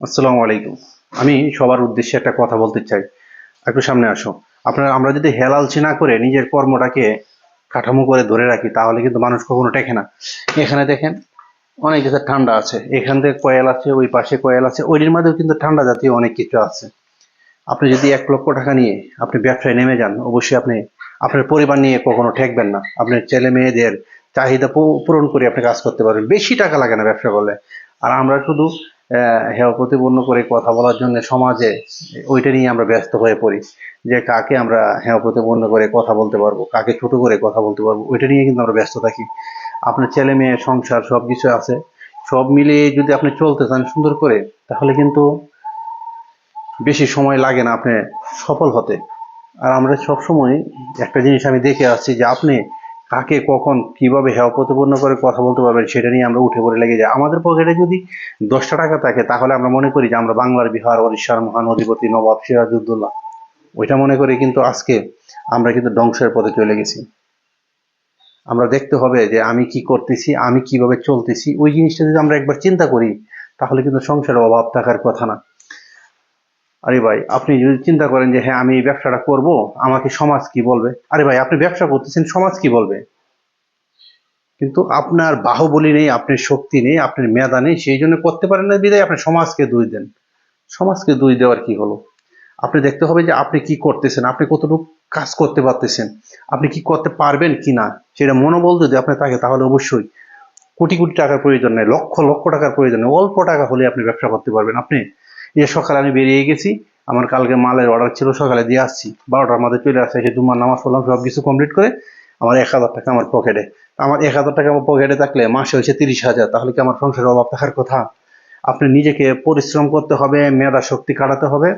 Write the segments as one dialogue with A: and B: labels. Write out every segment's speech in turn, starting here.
A: আসসালামু আলাইকুম। আমি সবার উদ্দেশ্যে একটা কথা বলতে চাই। একটু সামনে আসো। আপনারা, আমরা যদি হেলাল না করে নিজের কর্মটাকে কাঠামো করে ধরে রাখি, তাহলে কিন্তু মানুষ কখনো টেকে না। এখানে দেখেন, অনেক কিছু ঠান্ডা আছে, এখান থেকে কয়েল আছে, ওই পাশে কয়েল আছে, ওইটির মধ্যেও কিন্তু ঠান্ডা জাতীয় অনেক কিছু আছে। আপনি যদি এক লক্ষ টাকা নিয়ে আপনি ব্যবসায় নেমে যান, অবশ্যই আপনি, আপনার পরিবার নিয়ে কখনো ঠেকবেন না। আপনার ছেলে মেয়েদের চাহিদা পূরণ করে আপনি কাজ করতে পারবেন। বেশি টাকা লাগে না ব্যবসা করলে। আর আমরা শুধু হেয় প্রতিপন্ন করে কথা বলার জন্য সমাজে ওইটা নিয়ে আমরা ব্যস্ত হয়ে পড়ি, যে কাকে আমরা হেয় প্রতিপন্ন করে কথা বলতে পারব, কাকে ছোট করে কথা বলতে পারব, ওইটা নিয়ে কিন্তু আমরা ব্যস্ত থাকি। আপনার ছেলে মেয়ে, সংসার সব কিছু আছে, সব মিলিয়ে যদি আপনি চলতে চান সুন্দর করে, তাহলে কিন্তু বেশি সময় লাগে না আপনি সফল হতে। আর আমরা সব সময় একটা জিনিস আমি দেখে আসছি যে আপনি কাকে কখন কীভাবে হেয় প্রতিপন্ন করে কথা বলতে পারবেন সেটা নিয়ে আমরা উঠে পড়ে লেগে যাই। আমাদের পকেটে যদি দশটা টাকা থাকে, তাহলে আমরা মনে করি যে আমরা বাংলার বিহার উড়িষ্যার মহান অধিপতি নবাব সিরাজউদ্দৌলা। ওইটা মনে করি কিন্তু আজকে আমরা কিন্তু ধ্বংসের পথে চলে গেছি। আমরা দেখতে হবে যে আমি কি করতেছি, আমি কীভাবে চলতেছি। ওই জিনিসটা যদি আমরা একবার চিন্তা করি, তাহলে কিন্তু সংসারে অভাব থাকার কথা না। আরে ভাই, আপনি যদি চিন্তা করেন যে হ্যাঁ আমি এই ব্যবসাটা করব, আমাকে সমাজ কি বলবে? আরে ভাই, আপনি ব্যবসা করতেছেন, সমাজ কি বলবে? কিন্তু আপনার বাহুবলী নেই, আপনার শক্তি নেই, আপনার মেধা নেই, সেই জন্য করতে পারেন না বিদায়, আপনি সমাজকে দুই দেন। সমাজকে দুই দেওয়ার কি হলো? আপনি দেখতে হবে যে, আপনি কি করতেছেন, আপনি কতটুকু কাজ করতে পারতেছেন, আপনি কি করতে পারবেন কি না, সেটা মনোবল যদি আপনার থাকে, তাহলে অবশ্যই। কোটি কোটি টাকার প্রয়োজন নেই, লক্ষ লক্ষ টাকার প্রয়োজন নেই, অল্প টাকা হলে আপনি ব্যবসা করতে পারবেন। আপনি এই সকালে আমি বেরিয়ে গেছি, আমার কালকে মালের অর্ডার ছিল, সকালে দিয়ে আসছি। বারোটার মধ্যে চলে আসছে এসে দুমার নামাজ পড়লাম সব কিছু কমপ্লিট করে আমার এক হাজার টাকা আমার পকেটে আমার এক হাজার টাকা আমার পকেটে থাকলে মাসে হয়েছে তিরিশ হাজার, তাহলে কি আমার সংসারের অভাব থাকার কথা? আপনি নিজেকে পরিশ্রম করতে হবে, মেধা শক্তি কাটাতে হবে,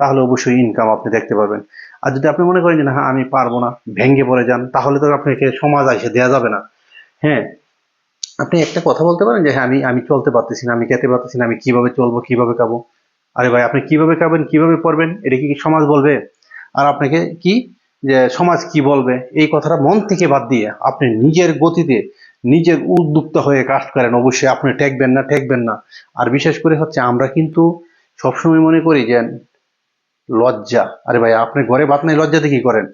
A: তাহলে অবশ্যই ইনকাম আপনি দেখতে পাবেন আর যদি আপনি মনে করেন যে হ্যাঁ আমি পারব না, ভেঙে পড়ে যান, তাহলে তো আপনাকে সমাজ এসে দেওয়া যাবে না। হ্যাঁ আপনি একটা কথা বলতে পারেন যে হ্যাঁ আমি আমি চলতে পারতেছি না, আমি খেতে পারতেছি না, আমি কীভাবে চলবো, কীভাবে খাব? আরে ভাই, আপনি কীভাবে খাবেন, কীভাবে পড়বেন এটা কি সমাজ বলবে? আর আপনাকে কি? যে সমাজ কি বলবে? এই কথাটা মন থেকে বাদ দিয়ে আপনি নিজের গতিতে নিজের উদ্যুক্ত হয়ে কাজ করেন। অবশ্যই আপনি ঠেকবেন না ঠেকবেন না। আর বিশেষ করে হচ্ছে আমরা কিন্তু সবসময় মনে করি যে লজ্জা। আরে ভাই, আপনি ঘরে বাদ নাই, লজ্জাতে কি করেন?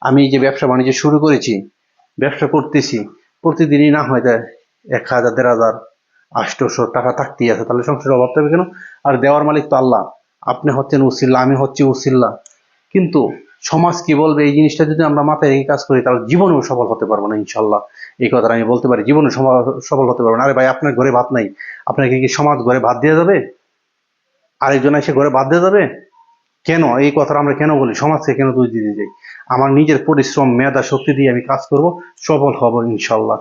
A: আমি যে ব্যবসা বাণিজ্য শুরু করেছি, ব্যবসা করতেছি, প্রতিদিনই না হয় এক হাজার, দেড় হাজার আষ্টশো টাকা থাকতেই আছে। তাহলে সংসারের অভাব থাকবে কেন? আর দেওয়ার মালিক তো আল্লাহ। আপনি হচ্ছেন উসিল্লা, আমি হচ্ছি উসিল্লা। কিন্তু সমাজ কি বলবে? এই জিনিসটা যদি আমরা মাথায় রেখে কাজ করি, তাহলে জীবনেও সফল হতে পারব না ইনশাল্লাহ এই কথাটা আমি বলতে পারি জীবনে সফল হতে পারব না। আরে ভাই, আপনার ঘরে ভাত নাই। আপনাকে কি সমাজ ঘরে ভাত দিয়ে যাবে? আরেকজন এসে ঘরে ভাত দিয়ে যাবে? কেন? এই কথাটা আমরা কেন বলি? সমাজকে কেন দোষ দিতে যাই আমার নিজের পরিশ্রম, মেধা, শক্তি দিয়ে আমি কাজ করব, সফল হব ইনশাল্লাহ